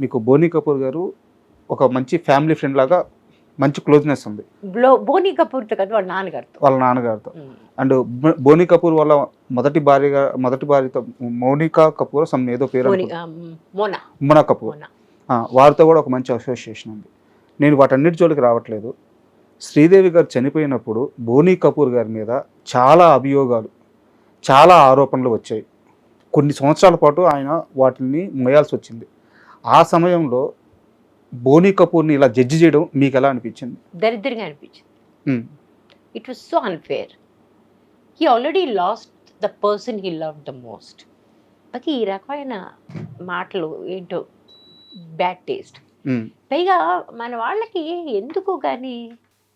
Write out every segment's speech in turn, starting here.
మీకు బోనీ కపూర్ గారు ఒక మంచి ఫ్యామిలీ ఫ్రెండ్ లాగా మంచి క్లోజ్నెస్ ఉంది. బోనీ కపూర్తో కదా వాళ్ళ నాన్నగారితో. వాళ్ళ నాన్నగారితో. అండ్ బోనీ కపూర్ వాళ్ళ మొదటి భార్యగా మొదటి భార్యతో మౌనికా కపూర్ సమ్ ఏదో పేరు మోనా. కపూర్. వారితో కూడా ఒక మంచి అసోసియేషన్ ఉంది. నేను వాటన్నిటి జోలికి రావట్లేదు. శ్రీదేవి గారు చనిపోయినప్పుడు బోనీ కపూర్ గారి మీద చాలా అభియోగాలు చాలా ఆరోపణలు వచ్చాయి. కొన్ని సంవత్సరాల పాటు ఆయన వాటిని మోయాల్సి వచ్చింది. ఆ సమయంలో బోనీ కపూర్ని ఇలా జడ్జి చేయడం మీకు ఎలా అనిపించింది? దరిద్రంగా అనిపించింది. It was so unfair he already lost the person he love the most అది ఈ రకమైన మాటలు ఏంటో బ్యాడ్ టేస్ట్ పైగా మన వాళ్ళకి ఎందుకు కానీ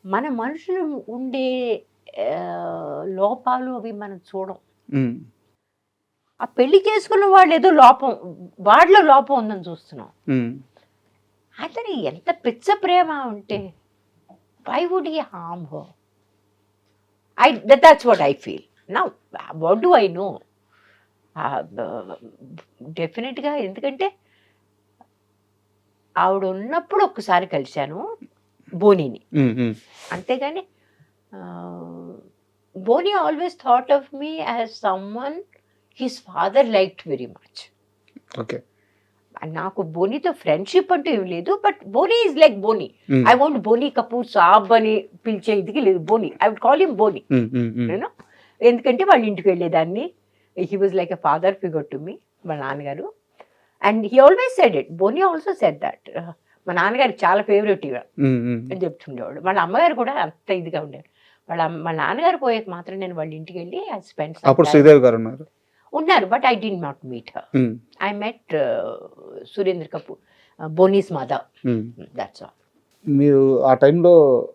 మన మనుషులు ఉండే లోపాలు అవి మనం చూడం. ఆ పెళ్ళి చేసుకున్న వాళ్ళు ఏదో లోపం వాడిలో లోపం ఉందని చూస్తున్నాం. అతని ఎంత పిచ్చ ప్రేమ ఉంటే why would he harm oh I that's what I feel నా వాట్ డు ఐ నో డెఫినెట్గా ఎందుకంటే ఆవిడ ఉన్నప్పుడు ఒక్కసారి కలిశాను బోనీని. అంతేగాని Boney always thought of me as someone his father like very much okay నాకు బోనీతో ఫ్రెండ్షిప్ అంటూ ఏం లేదు but Boney is like Boney. I want Boney Kapoor saab అని పిలిచే ఇదికి లేదు Boney. I would call him Boney. Um, um, um, నేను ఎందుకంటే వాళ్ళ ఇంటికి వెళ్ళేదాన్ని. He was like a father figure to me మా నాన్నగారు. And he always said it Boney also said that మా నాన్నగారికి చాలా ఫేవరెట్ ఇవ అని చెప్తుండేవాడు. వాళ్ళ అమ్మగారు కూడా అంత ఇదిగా ఉండేవారు. వాళ్ళ వాళ్ళ నాన్నగారు పోయాక మాత్రం నేను వాళ్ళ ఇంటికి వెళ్ళి ఐ స్పెండ్ అప్పుడు శ్రీదేవి గారు ఉన్నారు. ఉన్నారు but I did not meet her I met Surendra Kapoor Boney's um. That's all మీరు ఆ టైంలో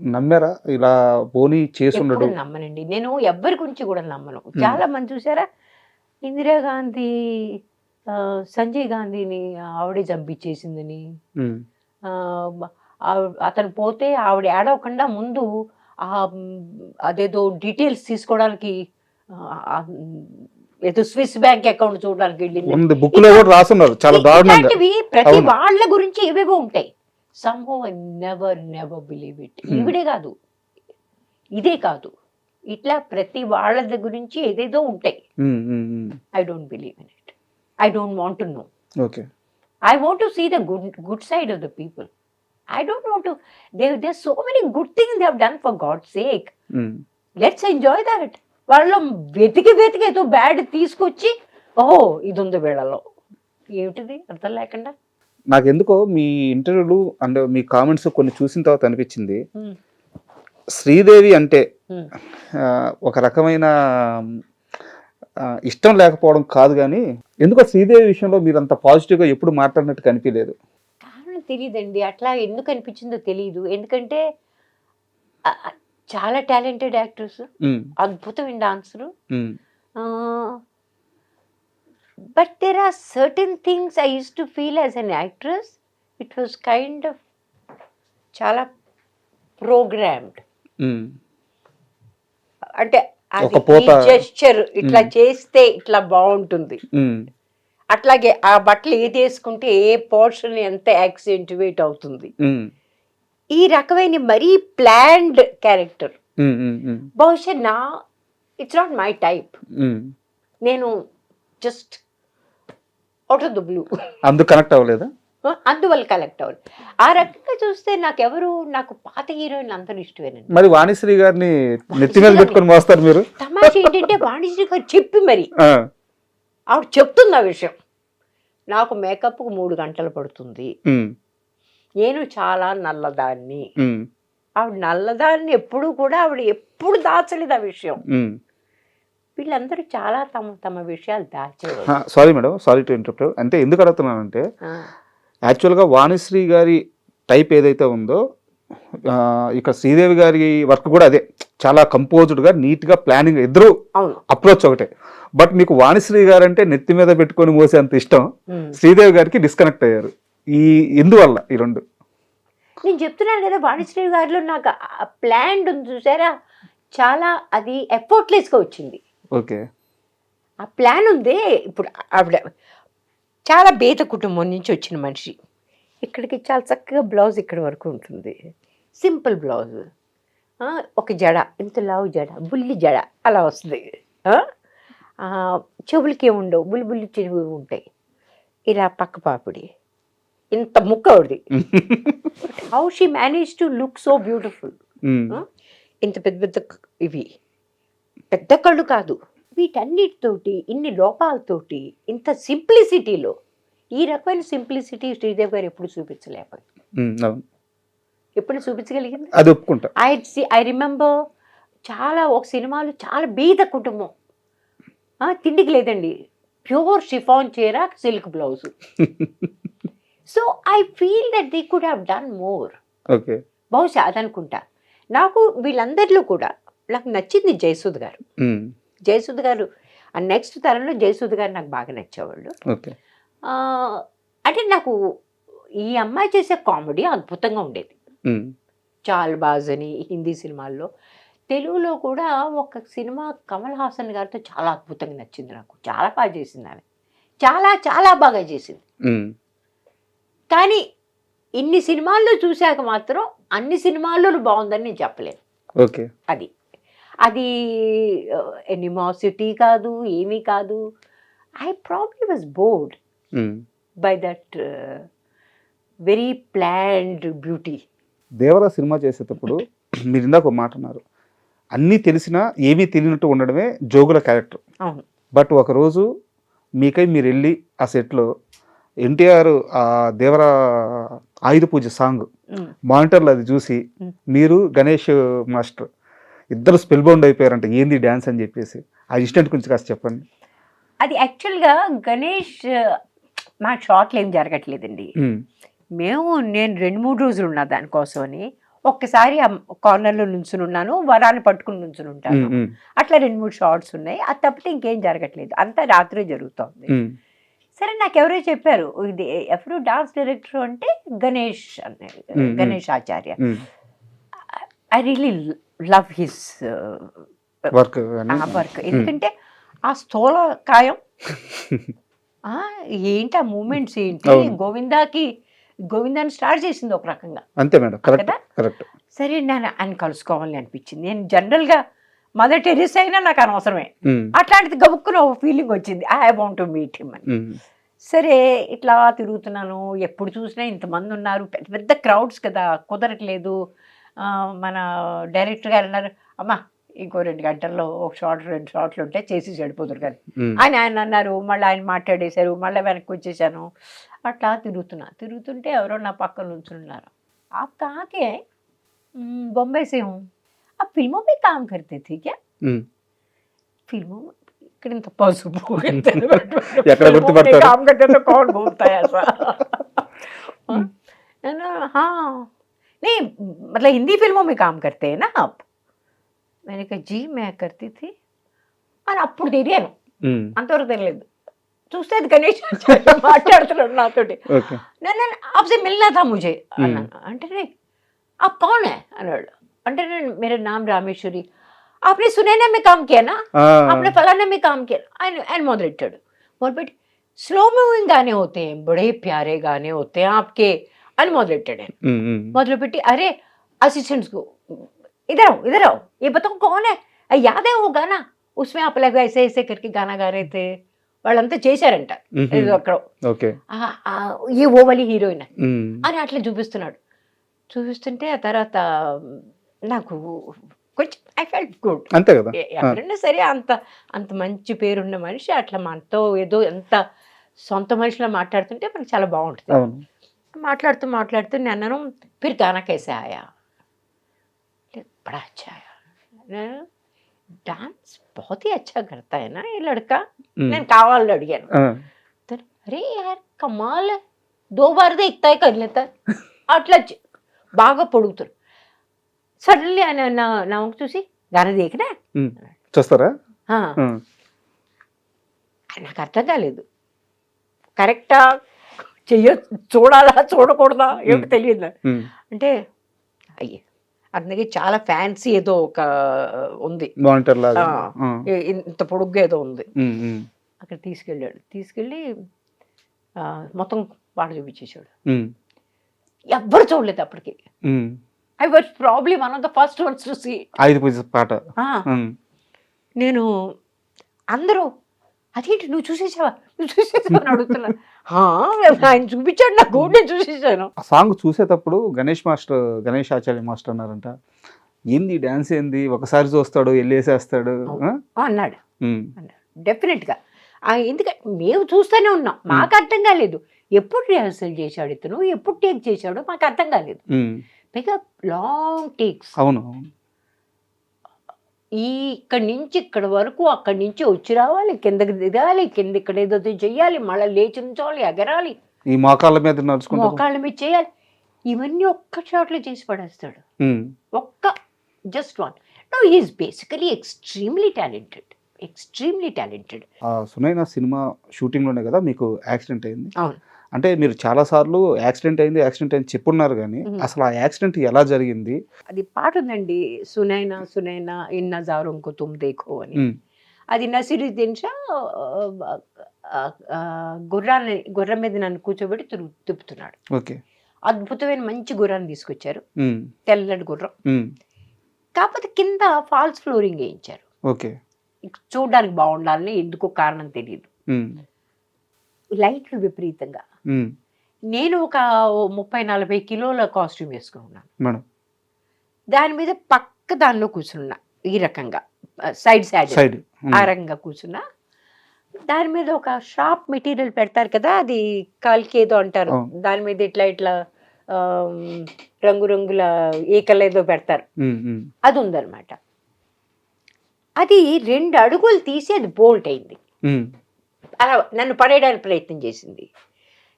నమ్మారా? ఇలా బోని చేసుండడు? నమ్మనండి. నేను ఎవ్వరి గురించి కూడా నమ్మను. చాలా మంది చూసారా? ఇందిరాగాంధీ సంజయ్ గాంధీని ఆవిడే చంపించేసిందని. ఆవ్- అతను పోతే ఆవిడ ఏడవకుండా ముందు అదేదో డీటెయిల్స్ తీసుకోవడానికి ఏదో స్విస్ బ్యాంక్ అకౌంట్ చూడడానికి వెళ్ళింది. ఉంది. బుక్లో కూడా రాసున్నారు. చాలా దారుణంగా. ప్రతి అవును. వాళ్ళ గురించి ఏవేవో ఉంటాయి. Somehow I never never believe it Hmm. ఈవిడే కాదు. ఇదే కాదు. ఇట్లా ప్రతి వాళ్ళ గురించి ఏదేదో ఉంటాయి. I don't believe in it I don't want to know okay I want to see the good good side of the people I don't want to they they so many good things they have done for God sake let's enjoy that వాళ్ళు వెతికి వెతికి ఏదో bad తీసుకొచ్చి ఓహో ఇది ఉంది వీళ్ళలో. ఏమిటిది? అర్థం లేకుండా. నాకు ఎందుకో మీ ఇంటర్వ్యూలు అండ్ మీ కామెంట్స్ కొన్ని చూసిన తర్వాత అనిపించింది. శ్రీదేవి అంటే ఒక రకమైన ఇష్టం లేకపోవడం కాదు కానీ ఎందుకో శ్రీదేవి విషయంలో మీరు అంత పాజిటివ్గా ఎప్పుడు మాట్లాడినట్టు కనిపించలేదు. కారణం తెలియదండి అట్లా ఎందుకు అనిపించిందో తెలియదు ఎందుకంటే చాలా టాలెంటెడ్ యాక్టర్స్ అద్భుతమైన dancer but there are certain things I used to feel as an actress it was kind of చాలా ప్రోగ్రామ్డ్ అంటే జెస్చర్ ఇట్లా. చేస్తే ఇట్లా బాగుంటుంది. అట్లాగే ఆ బట్టలు ఏది వేసుకుంటే ఏ పోర్షన్ ఎంత యాక్సెంటివేట్ అవుతుంది. ఈ రకమైన మరీ ప్లాన్డ్ క్యారెక్టర్ బహుశా నా ఇట్స్ నాట్ మై టైప్. నేను just out of the blue అందుకు కనెక్ట్ అవ్వలేదా? అందువల్ల కలెక్ట్ అవ్వాలి ఆ రకంగా చూస్తే నాకెవరు నాకు పాత హీరోయిన్ అందరూ ఇష్టమేనండి. మరి వాణిశ్రీ గారిని నెత్తి మీద పెట్టుకొని మోస్తారు మీరు? తమాషా ఏంటంటే వాణిజ్య గారు చెప్పి మరి. ఆవిడ చెప్తుంది ఆ విషయం. నాకు మేకప్కు మూడు గంటలు పడుతుంది. నేను చాలా నల్లదాన్ని. ఆవిడ నల్లదాన్ని ఎప్పుడు కూడా ఆవిడ ఎప్పుడు దాచలేదు ఆ విషయం. వీళ్ళందరూ చాలా తమ తమ విషయాలు దాచేవారు sorry madam sorry to interrupt. అంటే ఎందుకు అడుగుతున్నానంటే యాక్చువల్గా వాణిశ్రీ గారి టైప్ ఏదైతే ఉందో ఇక శ్రీదేవి గారి వర్క్ కూడా అదే. చాలా కంపోజ్డ్గా నీట్గా ప్లానింగ్ ఇద్దరు అప్రోచ్ ఒకటే. బట్ మీకు వాణిశ్రీ గారు అంటే నెత్తి మీద పెట్టుకొని మోసేంత ఇష్టం. ఉమ్. శ్రీదేవి గారికి డిస్కనెక్ట్ అయ్యారు. ఈ ఎందువల్ల ఈ రెండు. నేను చెప్తున్నాను కదా వాణిశ్రీ గారిలో నాకు ప్లాన్ ఉంది చూసారా? చాలా అది ఎఫర్ట్లెస్గా వచ్చింది. ఓకే. ఆ ప్లాన్ ఉంది ఇప్పుడు ఆవిడ చాలా బేద కుటుంబం నుంచి వచ్చిన మనిషి. ఇక్కడికి చాలా చక్కగా బ్లౌజ్ ఇక్కడ వరకు ఉంటుంది. Simple blouse. ఒక జడ ఇంత లావు జడ బుల్లి జడ అలా వస్తుంది. చెవులకి ఏమి ఉండవు బుల్లి బుల్లి చెవులు ఉంటాయి. ఇలా పక్క పాపిడి. ఇంత ముక్క ఒకటి how she manage to look so beautiful ఇంత పెద్ద పెద్ద ఇవి. పెద్ద కళ్ళు కాదు. వీటన్నిటితోటి ఇన్ని లోపాలతోటి ఇంత సింప్లిసిటీలో ఈ రకమైన సింప్లిసిటీ శ్రీదేవి గారు ఎప్పుడు చూపించలేకపోయింది అవును. ఎప్పుడు చూపించగలిగింది? అది ఒప్పుకుంటా. ఐ సి ఐ రిమెంబర్ చాలా ఒక సినిమాలో చాలా బీద కుటుంబం. తిండికి లేదండి. ప్యూర్ షిఫాన్ చీర silk blouse. So I feel that they could have done more okay బహుశా అదనుకుంటా. నాకు వీళ్ళందరిలో కూడా నాకు నచ్చింది జయసుద్ గారు. ఉమ్, జయసుద్ గారు ఆ నెక్స్ట్ తరంలో జయసుద్ గారు నాకు బాగా నచ్చేవాళ్ళు. అంటే నాకు ఈ అమ్మాయి చేసే కామెడీ అద్భుతంగా ఉండేది. ఉమ్, చాల్ బాజ్ అని హిందీ సినిమాల్లో. తెలుగులో కూడా ఒక సినిమా కమల్ హాసన్ గారితో చాలా అద్భుతంగా నచ్చింది నాకు. చాలా బాగా చేసింది ఆమె. చాలా చాలా బాగా చేసింది. ఉమ్, కానీ ఇన్ని సినిమాల్లో చూశాక మాత్రం అన్ని సినిమాల్లో బాగుందని నేను చెప్పలేను. ఓకే. అది. అది ఎనిమాసిటీ కాదు ఏమీ కాదు. I probably was bored. By that very planned beauty. Devara cinema చేసేటప్పుడు మీరు ఇందాక ఒక మాట అన్నారు. అన్నీ తెలిసినా ఏమీ తెలియనట్టు ఉండడమే జోగుల క్యారెక్టర్. అవును. బట్ ఒకరోజు మీకై మీరు వెళ్ళి ఆ సెట్లో ఎన్టీఆర్ ఆ దేవర ఆయుధ పూజ సాంగ్. మానిటర్లో అది చూసి. మీరు గణేష్ మాస్టర్ ఇద్దరు స్పెల్ బౌండ్ అయిపోయారంట ఏంది డ్యాన్స్ అని చెప్పేసి. ఆ ఇన్సిడెంట్ గురించి కాస్త చెప్పండి. అది యాక్చువల్గా గణేష్ మా షార్ట్లు ఏం జరగట్లేదండి. మేము నేను రెండు మూడు రోజులు ఉన్నా దానికోసమని ఒక్కసారి ఆ కార్నర్లో నుంచుని ఉన్నాను వరాన్ని పట్టుకుని నుంచుని ఉంటాను. అట్లా రెండు మూడు షార్ట్స్ ఉన్నాయి అది తప్పితే ఇంకేం జరగట్లేదు. అంతా రాత్రి జరుగుతోంది. సరే నాకు ఎవరో చెప్పారు. ఇది ఎవరు డాన్స్ డైరెక్టర్ అంటే Ganesh mm. Ganesh Acharya. I really love his work work. ఎందుకంటే ఆ స్థూల కాయం ఆ, ఏంటి ఆ మూమెంట్స్ ఏంటి. గోవిందాకి గోవిందాన్ని స్టార్ట్ చేసింది ఒక రకంగా. అంతే మేడం? కరెక్ట్. సరే నేను ఆయన కలుసుకోవాలని అనిపించింది. నేను జనరల్గా మదర్ టెరిస్ అయినా నాకు అనవసరమే. అట్లాంటిది గబుక్కున ఒక ఫీలింగ్ వచ్చింది. I want to meet him అని. సరే ఇట్లా తిరుగుతున్నాను. ఎప్పుడు చూసినా ఇంతమంది ఉన్నారు. పెద్ద పెద్ద క్రౌడ్స్ కదా కుదరట్లేదు. మన డైరెక్టర్ గారు అన్నారు అమ్మా ఇంకో రెండు గంటల్లో ఒక షార్ట్ రెండు షార్ట్లు ఉంటే చేసి చెడిపోతారు కానీ ఆయన ఆయన అన్నారు. మళ్ళీ ఆయన మాట్లాడేశారు. మళ్ళీ వెనక్కి వచ్చేసాను. అట్లా తిరుగుతున్నా. తిరుగుతుంటే ఎవరో నా పక్కన ఉంచున్నారు ఆ కాకే బొంబాయి సింహం. आप फिल्मों में काम करते थे क्या ఉమ్. फिल्मों में ఇక్కడ ఇంత పసుపు ఇంత ఎక్కడ फिल्मों में గుర్తుపడతారు? काम करते तो कौन बोलता है ऐसा हाँ, है ना हाँ नहीं मतलब हिंदी फिल्मों में काम करते हैं ना आप मैंने कहा जी मैं करती थी అని అప్పుడు తెలియను ఉమ్, అంతవరకు తెలియదు చూస్తే అది గణేష్ ఆచార్య మాట్లాడుతున్నాడు నాతోటి ఓకే నేను आपसे मिलना था मुझे అన్నాను అంటే "రే, आप कौन है అన్నాడు అంటే నేను మేరే నామ్ రామేశ్వరి. ఆపని సునేనే మీ కామ్ కేనా ఆపని ఫలానే మీ కామ్ కేనా అని అని మొదలెట్టాడు మొదలుపెట్టి స్లో మూవింగ్ గానే హోతే బడే ప్యారే గానే హోతే ఆప్కే అని మొదలెట్టాడు ఆయన. మొదలుపెట్టి అరే అసిస్టెంట్స్కు ఇదరావు ఇదరావు ఏ బతం కోనే యాదే ఓ గానా? ఉస్మే అప్పలేక ఐసే ఐసే కరికి గానా గారైతే వాళ్ళంతా చేశారంట. అక్కడ ఈ ఓవలి హీరోయిన్. అని అట్లా చూపిస్తున్నాడు. చూపిస్తుంటే ఆ తర్వాత నాకు కొంచెం ఐ ఫెల్ గుడ్ అంతే కదా? ఎవరైనా సరే అంత అంత మంచి పేరున్న మనిషి అట్లా మనతో ఏదో ఎంత సొంత మనిషిలో మాట్లాడుతుంటే మనకు చాలా బాగుంటుంది. మాట్లాడుతూ మాట్లాడుతూ నేను పేరు గానా ఆయా డాన్స్ బహుత్ అచ్చా కడతాయనా? ఈ లడక? నేను కావాలని అడిగాను. అరే యార్ కమాల్ దోబారదే బార్ దే అట్లా బాగా పొడుగుతారు. సడన్లీ ఆయన నా నా వంక చూసి గాన దేకినా. చూస్తారా? నాకు అర్థం కాలేదు. కరెక్టా చెయ్య చూడాలా చూడకూడదా? ఏమిటి తెలియదు. అంటే అయ్యే అతనికి చాలా ఫ్యాన్సీ ఏదో ఒక ఉంది. ఇంత పొడుగ్గా ఏదో ఉంది. అక్కడ తీసుకెళ్ళాడు. తీసుకెళ్ళి మొత్తం పాట చూపించేశాడు. ఎవ్వరు చూడలేదు అప్పటికి. I was probably one of the first ones to see ఐదు పూజ పాట. నేను అందరూ అదేంటి నువ్వు చూసేసావా? నువ్వు చూసేసావా? అని అడుగుతున్నా. "హా, ఆయన చూపించాడు నాకు నేను చూసేసాను. ఆ సాంగ్ చూసేటప్పుడు గణేష్ మాస్టర్ గణేష్ ఆచార్య మాస్టర్ అన్నారంట. ఏంది డ్యాన్స్ ఏంది? ఒకసారి చూస్తాడు వెళ్ళేసేస్తాడు? అన్నాడు. డెఫినెట్గా ఎందుకంటే మేము చూస్తూనే ఉన్నాం. మాకు అర్థం కాలేదు. ఎప్పుడు రిహర్సల్ చేశాడు ఇతను? ఎప్పుడు టేక్ చేశాడో మాకు అర్థం కాలేదు. పైగా లాంగ్ టేక్స్ అవును. ఈ ఇక్కడి నుంచి ఇక్కడ వరకు అక్కడి నుంచి వచ్చి రావాలి కిందకి దిగాలి కింద ఇక్కడ ఏదో చెయ్యాలి మళ్ళీ లేచి ఉంచాలి ఎగరాలి. ఈ మోకాళ్ళ మీద నడుచుకుంటూ మోకాళ్ళ మీద చేయాలి. ఇవన్నీ ఒక్క షాట్లో చేసి పడేస్తాడు. ఒక్క just one no is basically extremely talented extremely talented Sunaina cinema షూటింగ్లోనే కదా మీకు యాక్సిడెంట్ అయింది? అవును. అంటే మీరు చాలా సార్లు యాక్సిడెంట్ అయింది యాక్సిడెంట్ అయింది చెప్పున్నారు కానీ. అసలు ఆ యాక్సిడెంట్ ఎలా జరిగింది? అది పాట ఉందండి సునైనా సునైనా ఇన్ నజారం కు తుమ్ దేఖో అని. అది నసిరుద్దీన్ షా ఆ, ఆ, ఆ, గుర్రాన్ని గుర్రం మీద నన్ను కూర్చోబెట్టి తిరుగు తిప్పుతున్నాడు. ఓకే. అద్భుతమైన మంచి గుర్రాన్ని తీసుకొచ్చారు. తెల్లటి గుర్రం. కాకపోతే కింద ఫాల్స్ ఫ్లోరింగ్ వేయించారు. ఓకే. చూడడానికి బాగుండాలని ఎందుకో కారణం తెలియదు లైట్లు విపరీతంగా. నేను ఒక ముప్పై నలభై కిలోల కాస్ట్యూమ్ వేసుకుని ఉన్నాను మేడం. దాని మీద పక్క దానిలో కూర్చున్నా ఈ రకంగా. Side side. సైడ్ ఆ రకంగా కూర్చున్నా. దాని మీద ఒక షార్ప్ మెటీరియల్ పెడతారు కదా అది కాలికి ఏదో అంటారు. దాని మీద ఇట్లా ఇట్లా రంగురంగుల ఏకలు ఏదో పెడతారు. అది ఉందన్నమాట. అది రెండు అడుగులు తీసి అది బోల్ట్ అయింది. అలా నన్ను పడేయడానికి ప్రయత్నం చేసింది.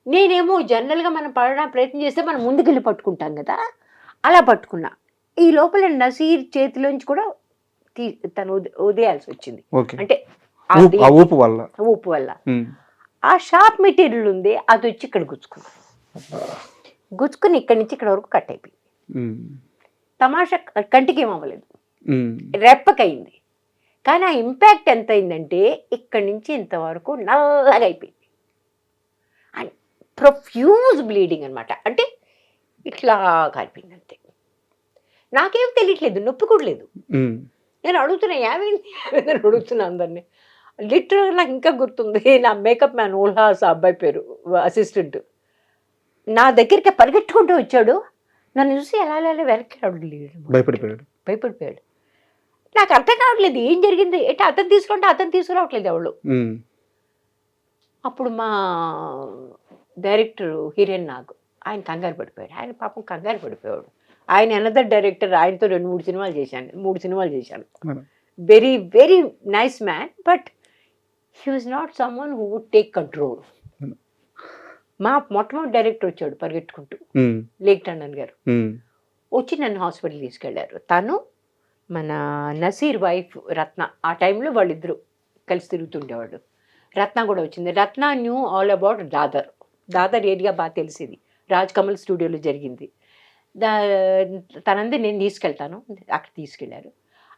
నేనేమో జనరల్గా మనం పడడానికి ప్రయత్నం చేస్తే మనం ముందుకెళ్ళి పట్టుకుంటాం కదా అలా పట్టుకున్నా. ఈ లోపల నసీర్ చేతిలోంచి కూడా తీ తను ఉద- వదిలేయాల్సి వచ్చింది. అంటే ఊపు- వల్ల. ఊపు వల్ల. ఆ షార్ప్ మెటీరియల్ ఉంది అది వచ్చి ఇక్కడ గుచ్చుకుంది గుచ్చుకుని ఇక్కడి నుంచి ఇక్కడ వరకు కట్ అయిపోయింది. తమాషా కంటికి ఏం అవ్వలేదు ఉమ్, రెప్పకయింది కానీ ఆ ఇంపాక్ట్ ఎంత అయిందంటే ఇక్కడి నుంచి ఇంతవరకు నల్లగా అయిపోయింది. ప్రొఫ్యూజ్ బ్లీడింగ్ అనమాట అంటే ఇట్లా కాలిపోయింది అంతే. నాకేం తెలియట్లేదు నొప్పి కూడా లేదు. నేను అడుగుతున్నా ఏమైంది అడుగుతున్నా అందరినీ. లిటరల్గా నాకు ఇంకా గుర్తుంది నా మేకప్ మ్యాన్ ఉల్హాస్ ఆ అబ్బాయి పేరు అసిస్టెంట్ నా దగ్గరికి పరిగెట్టుకుంటూ వచ్చాడు. నన్ను చూసి ఎలా ఎలా వెనక్కి అడగలేడు భయపడిపోయాడు. భయపడిపోయాడు. నాకు అర్థం కావట్లేదు ఏం జరిగింది? అంటే అతను తీసుకుంటే అతను తీసుకురావట్లేదు ఎవడు అప్పుడు మా డైరెక్టర్ హిరేన్ నాగ్. ఆయన కంగారు పడిపోయాడు. ఆయన పాపం కంగారు పడిపోయాడు. ఆయన అనదర్ డైరెక్టర్ ఆయనతో రెండు మూడు సినిమాలు చేశాను. మూడు సినిమాలు చేశాను. Very very nice man but he was not someone who would take control. మా మొట్టమొదటి డైరెక్టర్ వచ్చాడు పరిగెట్టుకుంటూ లేక్ టండన్ గారు. వచ్చి నన్ను హాస్పిటల్ తీసుకెళ్ళారు. తను మన నసీర్ వైఫ్ రత్న. ఆ టైంలో వాళ్ళిద్దరు కలిసి తిరుగుతుండేవాడు రత్న కూడా వచ్చింది. Ratna knew all about Dadar Dadar area బాగా తెలిసింది. రాజ్ కమల్ స్టూడియోలో జరిగింది. దా తనంది నేను తీసుకెళ్తాను. అక్కడ తీసుకెళ్ళారు.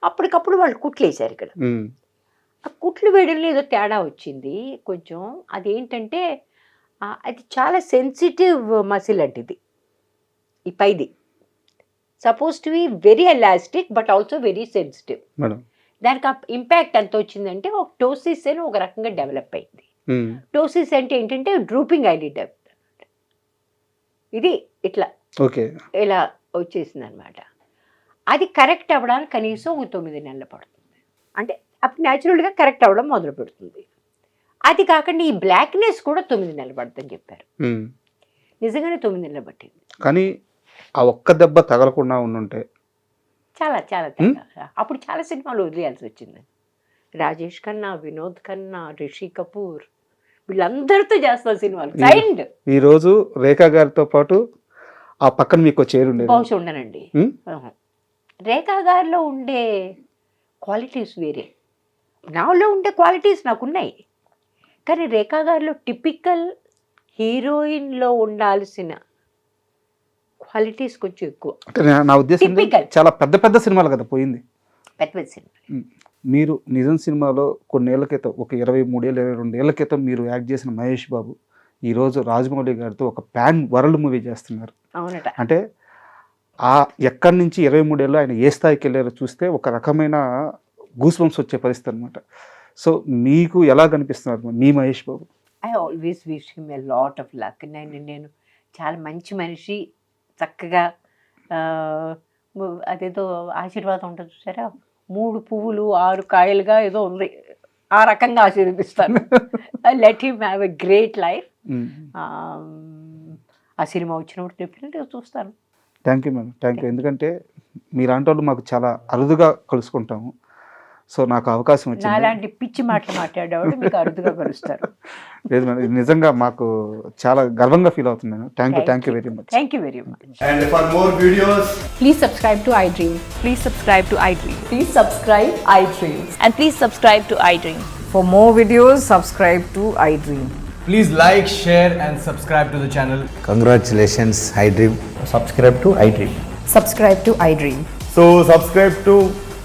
అప్పటికప్పుడు వాళ్ళు కుట్లు వేశారు ఇక్కడ. ఆ కుట్లు వేయడంలో ఏదో తేడా వచ్చింది. కొంచెం అదేంటంటే అది చాలా సెన్సిటివ్ మసిల్ అంటే ఇది ఈ పైది. Suppose to be very elastic but also very sensitive. దానికి ఆ ఇంపాక్ట్ ఎంత వచ్చిందంటే ఒక టోసిస్ అని ఒక రకంగా డెవలప్ అయింది. టోసిస్ అంటే ఏంటంటే డ్రూపింగ్ ఐలిడ్ ఇది ఇట్లా. ఓకే. ఇలా వచ్చేసింది అనమాట అది కరెక్ట్ అవ్వడానికి కనీసం ఒక తొమ్మిది నెలలు పడుతుంది. అంటే అప్పుడు న్యాచురల్గా కరెక్ట్ అవ్వడం మొదలు పెడుతుంది. అది కాకుండా ఈ బ్లాక్నెస్ కూడా తొమ్మిది నెలలు పడుతుందని చెప్పారు. ఉమ్. నిజంగానే తొమ్మిది నెలలు పట్టింది. కానీ ఆ ఒక్క దెబ్బ తగలకుండా ఉండుంటే? చాలా చాలా తేడా. అప్పుడు చాలా సినిమాలు వదిలేయాల్సి వచ్చింది. రాజేష్ ఖన్నా వినోద్ ఖన్నా రిషి కపూర్ వీళ్ళందరితో చేస్తున్న సినిమాలు. ఈ- రోజు రేఖా గారితో పాటు ఆ పక్కన మీకు చేరు ఉండేది. బహుశా ఉండనండి. రేఖా గారిలో ఉండే క్వాలిటీస్ వేరే. నాలో ఉండే క్వాలిటీస్ నాకు ఉన్నాయి కానీ రేఖా గారిలో టిపికల్ హీరోయిన్లో ఉండాల్సిన క్వాలిటీస్ కొంచెం ఎక్కువ. నా- ఉద్దేశం. చాలా పెద్ద పెద్ద సినిమాలు కదా పోయింది. పెద్ద మీరు నిజం సినిమాలో కొన్నేళ్ళ క్రితం ఒక ఇరవై మూడేళ్ళు ఇరవై రెండేళ్ళ క్రితం మీరు యాక్ట్ చేసిన మహేష్ బాబు ఈరోజు రాజమౌళి గారితో ఒక ప్యాన్ వరల్డ్ మూవీ చేస్తున్నారు. అవునట. అంటే ఆ ఎక్కడి నుంచి ఇరవై మూడేళ్ళు ఆయన ఏ స్థాయికి వెళ్ళారో చూస్తే ఒక రకమైన గూస్ బంప్స్ వచ్చే పరిస్థితి అనమాట సో మీకు ఎలా కనిపిస్తున్నారు మీ Mahesh Babu? I always wish him a lot of luck నేను నేను చాలా మంచి మనిషి చక్కగా అదేదో ఆశీర్వాదం ఉంటుంది చూసారా? మూడు పువ్వులు ఆరు కాయలుగా ఏదో ఉంది. ఆ రకంగా ఆశీర్వదిస్తాను. Let him have a great life ఆ సినిమా వచ్చినప్పుడు డెఫినెట్గా చూస్తాను. Thank you madam thank you ఎందుకంటే మీలాంటి వాళ్ళు మాకు చాలా అరుదుగా కలుసుకుంటాము. సో నాకు అవకాశం వచ్చింది. అలాంటి పిచ్చి మాటలు మాట్లాడేవాడు లేదు మేడం నిజంగా మాకు చాలా గర్వంగా ఫీల్ అవుతున్నాను thank you thank you very much thank you very much and for more videos please subscribe to iDream please subscribe to iDream please subscribe iDream and please subscribe to iDream for more videos subscribe to iDream please like share and subscribe to the channel congratulations iDream subscribe to iDream subscribe to iDream so subscribe to